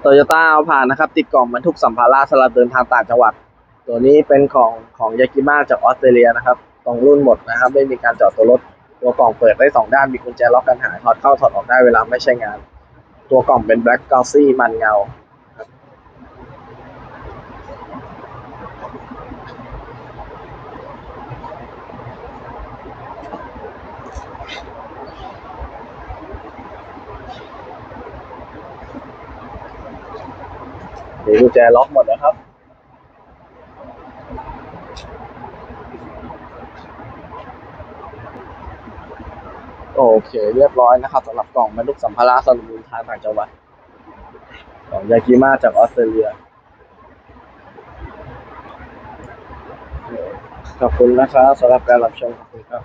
โตโยต้าเอาผ่านนะครับ ติดกล่องบรรทุกสัมภาระสำหรับเดินทางต่างจังหวัด ตัวนี้เป็นของของยากิมาจากออสเตรเลียนะครับตรงรุ่นหมดนะครับ ไม่มีการเจาะตัวรถ ตัวกล่องเปิดได้สองด้านมีกุญแจล็อกกันหายถอดเข้าถอดออกได้เวลาไม่ใช้งาน ตัวกล่องเป็นแบล็กก l ซี่มันเงา มีกุญแจล็อกหมดนะครับ โอเค เรียบร้อยนะครับสำหรับกล่องบรรทุกสัมภาระสำหรับเดินทางต่างจังหวัดของยากิมาจากออสเตรเลีย ขอบคุณนะครับสำหรับการรับชมขอบคุณครับ